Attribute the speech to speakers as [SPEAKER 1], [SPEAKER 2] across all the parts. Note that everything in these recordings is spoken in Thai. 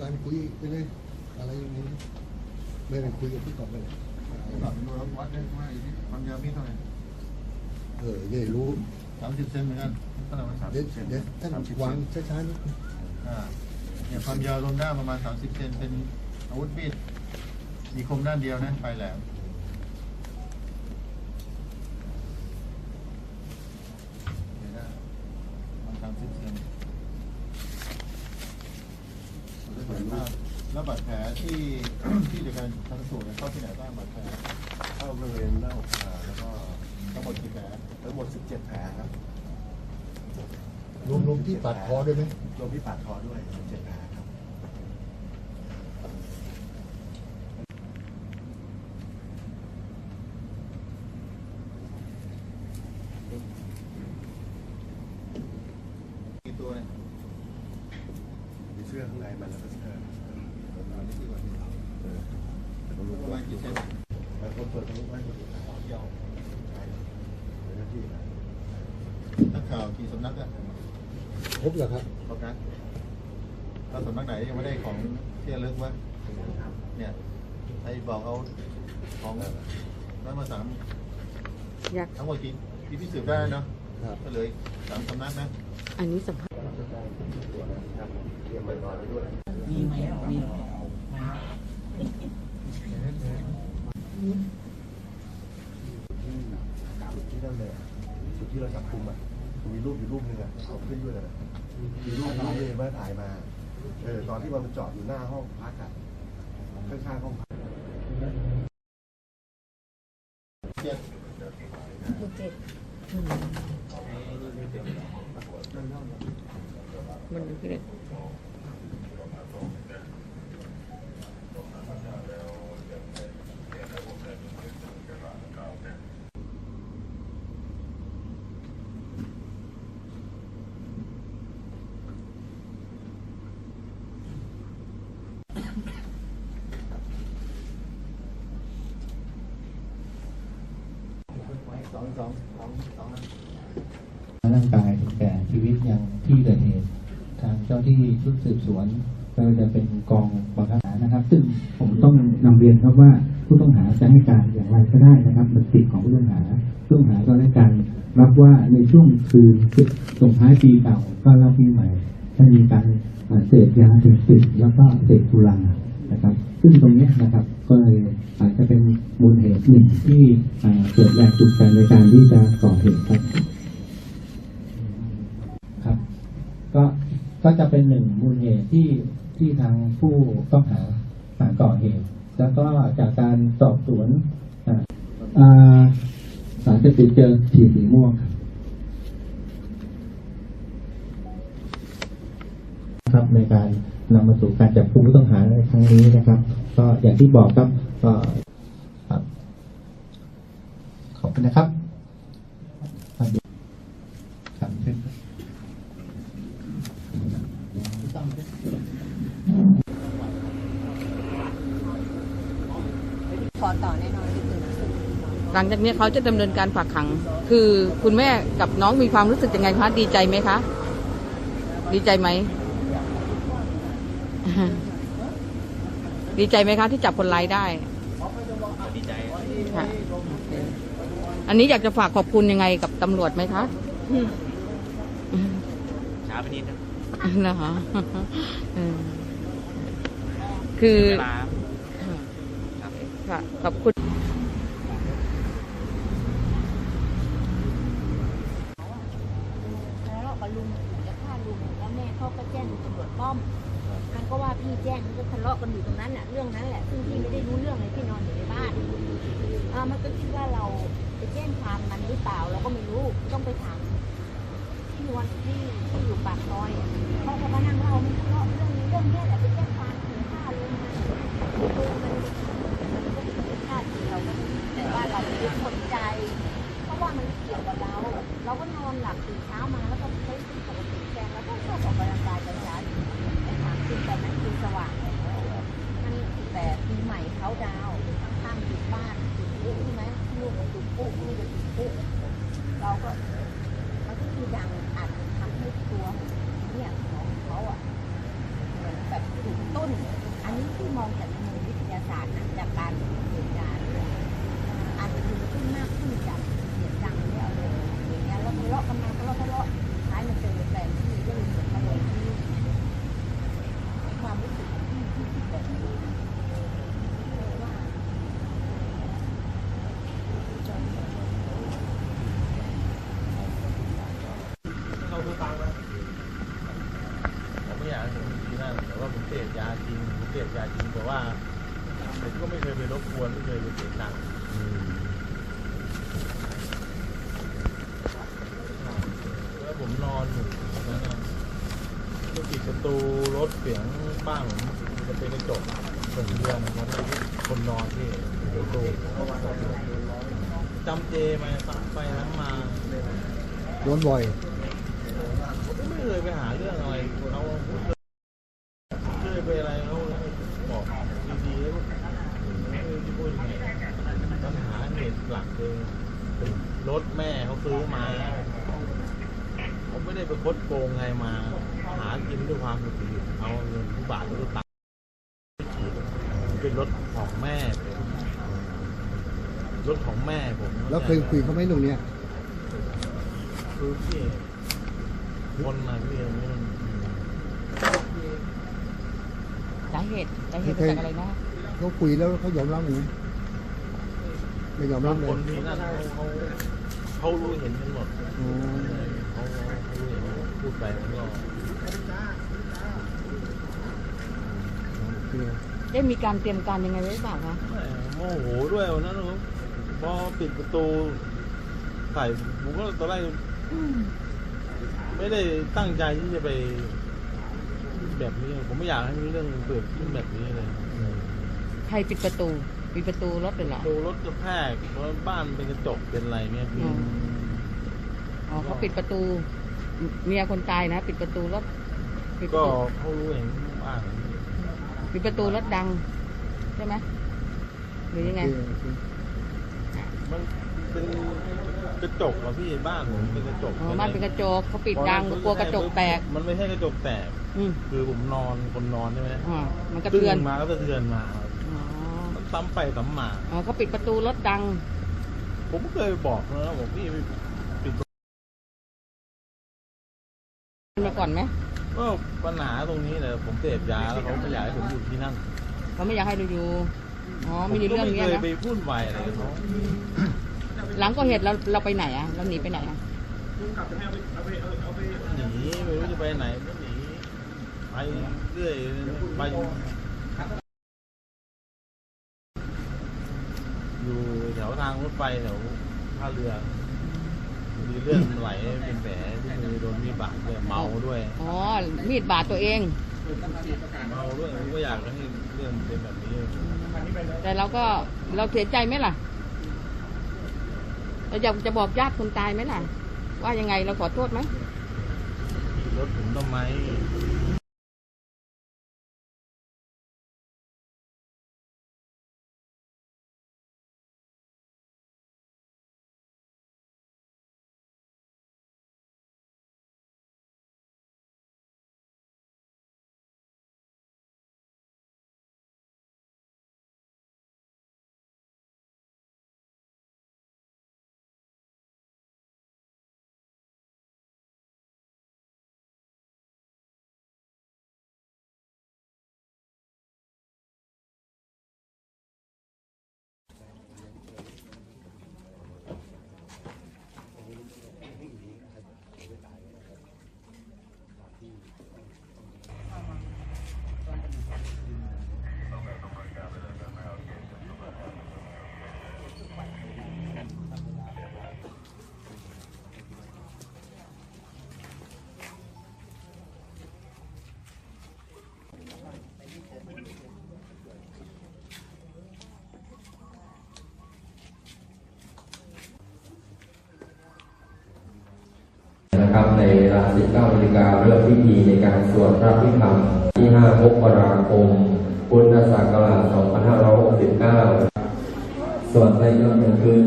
[SPEAKER 1] การคุยไปเลย อะไรอย่างนี้ไม่ได้คุยกับพี่กอบเลย
[SPEAKER 2] หลอดดูแล้ววัดได้ว่าความยาวมีดเท่าไหร่
[SPEAKER 1] เออเนี่ยรู้
[SPEAKER 2] สามสิบเซนเหมือนกันเท่าไหร่วะสาม
[SPEAKER 1] เดี๋
[SPEAKER 2] สิ
[SPEAKER 1] ยว
[SPEAKER 2] บเซน
[SPEAKER 1] เดี๋ยวท่านวางช้าๆนิดนึง
[SPEAKER 2] อ่าเนี่ยความยาวรวมด้านประมาณสามสิบเซนเป็นอาวุธมีดมีคมด้านเดียวนะปลายแหลมเนี่ยนะประมาณสามสิบเซนแล้ว บาดแผลที่ที่จากการชันสูตรเนี่ยเข้าที่ไหนบ้างบาดแผล
[SPEAKER 3] เข้าบริเวณหน้าอกขาแล้วก็
[SPEAKER 2] ทั้งหมดกี่แผล
[SPEAKER 3] ทั้งหมด 17 แผลครับ
[SPEAKER 1] รวมรวมที่ปาดคอด้วยไหม
[SPEAKER 3] รวมที่ปาดคอด้วย 17 แผลครับ
[SPEAKER 2] กี่ตัวเนี่ย
[SPEAKER 3] มีเสื้อข้างในมันแล้วก็เสื้อ
[SPEAKER 2] อันนี้ที่ว่าที่
[SPEAKER 3] เออแต่ ก็รู้
[SPEAKER 2] ประมา
[SPEAKER 3] ว่า
[SPEAKER 2] ณกี่เซน
[SPEAKER 3] บางคนเปิดตรงนี้ไว้คนอื่นขอเที่ยวใช่เป็นหน้าที่นะ
[SPEAKER 2] นักข่าวกี่สำนักอะ
[SPEAKER 1] ครบแล้วครับ
[SPEAKER 2] ประกันแล้วสำนักไหนยังไม่ได้ของที่ระลึกวะเนี่ยใครบอกเอาของนั้นมาสาม
[SPEAKER 4] อยาก
[SPEAKER 2] ทั้งหมดกี่ที่พิสูจน์ได้เนาะ
[SPEAKER 1] ครับ
[SPEAKER 2] ก็เหลยสามสำนักนะ
[SPEAKER 4] อันนี้สัมภาษณ์
[SPEAKER 3] ครับเตรียมไว้ก่อนไว้ด้วย
[SPEAKER 5] มีไหมอะมีไหม
[SPEAKER 3] จุดที่นั่นเลยอะจุด ที่เราจับคุมอะมีรูปอยู่รูปหนึ่งอะเอาขึ้นด้วยนะมีรูปนี้เลยว่าถ่ายมาเออตอนที่มันจอดอยู่หน้าห้องพักอะข้างๆห้องพัก
[SPEAKER 2] เจ็ด
[SPEAKER 4] เจ็ดมันคือ
[SPEAKER 2] สองสองสอง
[SPEAKER 5] ร่างกายถึงแก่ชีวิตยังที่เกิดเหตุ ทางเจ้าที่ชุดสืบสวนก็จะเป็นกองบังคับนะครับ ซึ่งผมต้องนำเรียนครับว่าผู้ต้องหาจะให้การอย่างไรก็ได้นะครับมันสิทธิ์ของผู้ต้องหาผู้ต้องหาก็ให้การรับว่าในช่วงคืนส่งท้ายปีเก่าก็รับปีใหม่ได้มีการเสพยาเสพติดแล้วก็เสพสุรานะครับ ซึ่งตรงนี้นะครับก็เลยอาจจะเป็นมูลเหตุหนึ่งที่เอ่อเกิดแรงจูงใจในการที่จะก่อเหตุครับครับ ก็ก็จะเป็นหนึ่งมูลเหตุที่ที่ทางผู้ต้องหาหาก่อเหตุ แล้วก็จากการสอบสวนอ่าอ่าสารเสพติดเจอฉี่สีม่วงครับครับในการนำมาสู่การจับกุมผู้ต้องหาในครั้งนี้นะครับ ก็อย่างที่บอกครับก็ครับขอบคุณ นะครับครับครับเชิญครับ
[SPEAKER 4] ขอต่อแน่นอนหลังจากนี้เขาจะดำเนินการฝากขัง คือคุณแม่กับน้องมีความรู้สึกยังไงคะ ดีใจไหมคะ ดีใจไหม ดีใจไหมคะที่จับคนร้ายได้
[SPEAKER 5] ดีใจ
[SPEAKER 4] ค่ะ อันนี้อยากจะฝากขอบคุณยังไงกับตำรวจไหมคะ
[SPEAKER 5] ช้าไปนิดนึง
[SPEAKER 4] นะคะเออคือ
[SPEAKER 5] เวลาครับ
[SPEAKER 4] ค่ะขอบคุณ
[SPEAKER 6] ทะเลาะกับลุงจะฆ่าลุงแล้วแม่เขาก็แจ้งตำรวจป้อม มันก็ว่าพี่แจ้งมันก็ทะเลาะกันอยู่ตรงนั้นแหละเรื่องนั้นแหละซึ่ง ไปแจ้งความมันหรือเปล่าเราก็ไม่รู้ต้องไปถามที่วันที่ที่อยู่ปากซอยเขาเขาก็มานั่งเล่ามันทะเลาะเรื่องนี้เรื่องนี้แหละไปแจ้งความถึงฆ่าลุงนะคือมันมันก็เป็นท่าทีเราก็แต่ว่าเราไม่ได้สนใจ เพราะว่ามันเกี่ยวกับเรา เราก็นอนหลับตื่นเช้ามาแล้วก็ใช้ชีวิตปกติแฟนเราก็ชอบออกกำลังกายตอนเช้าแต่ถามจริงตอนนั้นคือสว่างแล้วมันแต่ปีใหม่เขาดาวน์ข้างๆอยู่บ้านจุดปุ๊ใช่ไหมลูกมันจุดปุ๊ลูกมันจุดปุ๊เราก็มันก็คือดังอาจจะทำให้ตัวเนี่ยของเขาอะเหมือนแบบถูกต้น
[SPEAKER 2] ถเสียงบ้างจะเป็นกระจกเป็นเรือนวันนั้นคนนอนที่ประตูจำเจมาไปทั้งมา
[SPEAKER 1] โดนบ่อย
[SPEAKER 2] ไม่เคยไปหาเรื่องอะไรเขาเคยไปอะไรเขาบอกดีๆแล้วไม่รู้จะพูดยังไงปัญหาเหตุหลักคือรถแม่เขาซื้อมาเขาไม่ได้ไปคดโกงใครมา หากินด้วยความสุจริตเอาเงินทุกบาททุกสตังค์เป็นรถของแม่ผมรถของแม่ผม
[SPEAKER 1] แล้วเคยคุยเขาไหมตรงเนี้ย
[SPEAKER 2] คือพี่คนมาพี่มัน
[SPEAKER 4] สาเหตุสาเหตุมาจากอะไรนะ
[SPEAKER 1] เขาคุยแล้วเขายอมรับหรือไม่ยอมรับเล
[SPEAKER 2] ค
[SPEAKER 1] ย
[SPEAKER 2] นที่นั่นเขาเขาเขารู้เห็นกันหมด
[SPEAKER 1] อ๋อ
[SPEAKER 2] เขาเขารู้เห็นพูดไปมันก็
[SPEAKER 1] โอเค
[SPEAKER 4] ได้มีการเตรียมการยังไงไว้หรือเปล่าคะ
[SPEAKER 2] แหม่โมโหด้วยวันนั้นผมพอปิดประตูใส่ผมก็ตอนแรกไม่ได้ตั้งใจที่จะไป แบบนี้ ผมไม่อยากให้มีเรื่องเกิดขึ้นแบบนี้เลย
[SPEAKER 4] ใครปิดประตูปิดประตูรถเลยเหรอ
[SPEAKER 2] ดูรถกระแทกเพราะบ้านเป็นกระจกเป็นอะไรเงี้ยพี่
[SPEAKER 4] อืมอ๋อเขาปิดประตู เมียคนตายนะ ปิดประตูรถปิดประ
[SPEAKER 2] ก็
[SPEAKER 4] ตู
[SPEAKER 2] เขารู้เห็นบ้าน
[SPEAKER 4] ปิดประตูรถดัง ใช่ไหมหรือยังไง
[SPEAKER 1] โอเคโอเค
[SPEAKER 2] มันเป็นกระจกอะพี่บ้านผมเป็นกระจก
[SPEAKER 4] อ๋อบ้านเป็นกระจกเขาปิดดังกลัวกระจกแตก
[SPEAKER 2] มันไม่ใช่กระจกแตก
[SPEAKER 4] อืม
[SPEAKER 2] คือผมนอนคนนอนใช่ไหม
[SPEAKER 4] อ่ามันกระเทือน
[SPEAKER 2] ตึ้งมาก็สะเทือนมา
[SPEAKER 4] อ๋อ
[SPEAKER 2] มันซ้ำไปซ้ำมา
[SPEAKER 4] อ๋อเขาปิดประตูรถดัง
[SPEAKER 2] ผมก็เคยบอกนะบอกพี่ปิด
[SPEAKER 4] มาก่อนไหม
[SPEAKER 2] ก็ปัญหาตรงนี้แหละผมเสพยาแล้วเขาไม่อยากให้ผมอยู่ที่นั่น
[SPEAKER 4] เขาไม่อยากให้เราอยู่อ๋อ
[SPEAKER 2] ผม
[SPEAKER 4] มี
[SPEAKER 2] ก็
[SPEAKER 4] เรื่อง
[SPEAKER 2] ไม่
[SPEAKER 4] เนี้
[SPEAKER 2] เค
[SPEAKER 4] ย
[SPEAKER 2] ย
[SPEAKER 4] นะ
[SPEAKER 2] ไปพูดวายอะไรกับเขา
[SPEAKER 4] หลังก็เหตุเราเราไปไหนอะเราหนีไปไหนอะ
[SPEAKER 2] หนีไม่รู้จะไปไหนก็หนีไปเรื่อยไปอยู่แถวทางรถไฟแถวท่าเรือ มีเลือดไหลเป็นแผลที่มือโดนมีดบาดด้วยเมาด้วย
[SPEAKER 4] อ๋อ มีดบาดตัวเอง
[SPEAKER 2] เมาด้วยผมก็อยากให้เรื่องเป็นแบบนี้
[SPEAKER 4] แต่เราก็เราเสียใจไหมล่ะ เราอยากจะบอกญาติคนตายไหมล่ะ ว่ายังไงเราขอโทษไหม
[SPEAKER 2] ขี่รถผมทำไมา
[SPEAKER 7] 19นาฬิกาเริ่มพิธีในการสวดพระพิธรรมที่ 5 มกราคม พุทธศักราช 2569 สวดในกลางคืน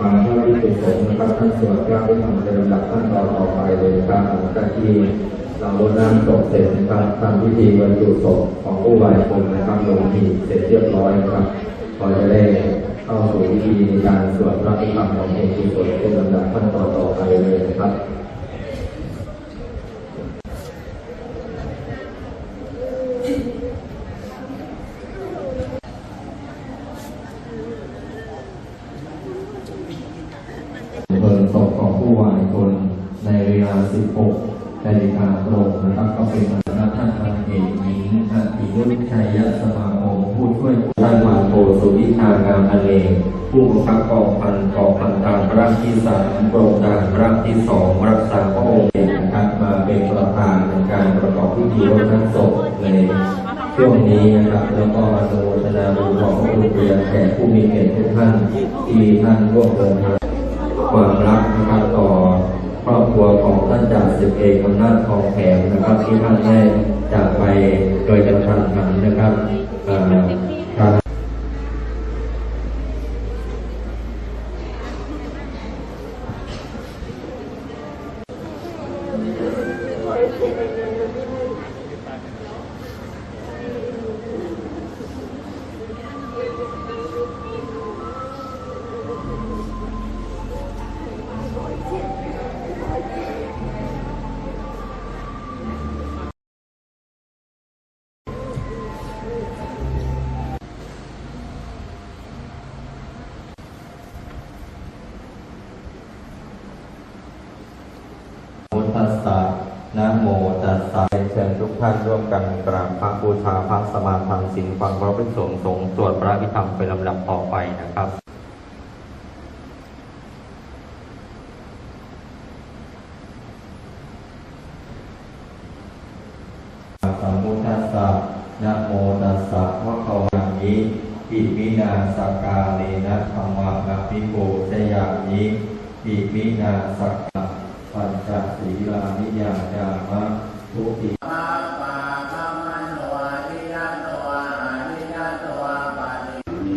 [SPEAKER 7] มาพระพิสุสงฆ์นะครับท่านสวดพระพิธรรมในลำดับขั้นตอนต่อไปเลยครับหลังจากที่เราลดน้ำศพเสร็จนะครับทำพิธีบรรจุศพของผู้วายชนนะครับลงหีบเสร็จเรียบร้อยนะครับก็จะได้ เข้าสู่พิธีในการสวดพระพิธรรมของเพลงกุศลเป็นลำดับขั้นตอนต่อไปเลยนะครับเพลิงศพของผู้วายชนในเวลา 16นาฬิกาตรงนะครับ ก็เป็นคณะท่านพันเอกหญิงอภิรุษชัยสมาคมผู้ช่วยท่านมา สุวิทางามอเนกผู้บังคับกองพันกองพันทารราบที่สามกรมทหารราบที่สองรักษาพระองค์เองนะครับมาเป็นประธานในการประกอบพิธีรดน้ำศพในช่วงนี้นะครับแล้วก็อนุโมทนาบุญของพระคุณเรียนแขกผู้มีเกียรติทุกท่านที่ท่านร่วมเดินทางความรักนะครับต่อครอบครัวของท่านจ่าสิบเอกอำนาจทองแขมนะครับที่ท่านได้จากไปโดยกระทันหันนะครับ เอ่ นะโมตัสสะเชิญทุกท่านร่วมกันกราบพระบูชาพระสมาทานศีลฟังพระภิกษุสงฆ์สวดพระพิธรรมเป็นลำดับต่อไปนะครับสัมพุทธัสสะนะโมตัสสะภะคะวะมิอิมินาสกาเลนะธรรมะนะพิโกเสยามิอิมินาสกา ปัญจศีลานิยาจามะทุติ
[SPEAKER 8] มา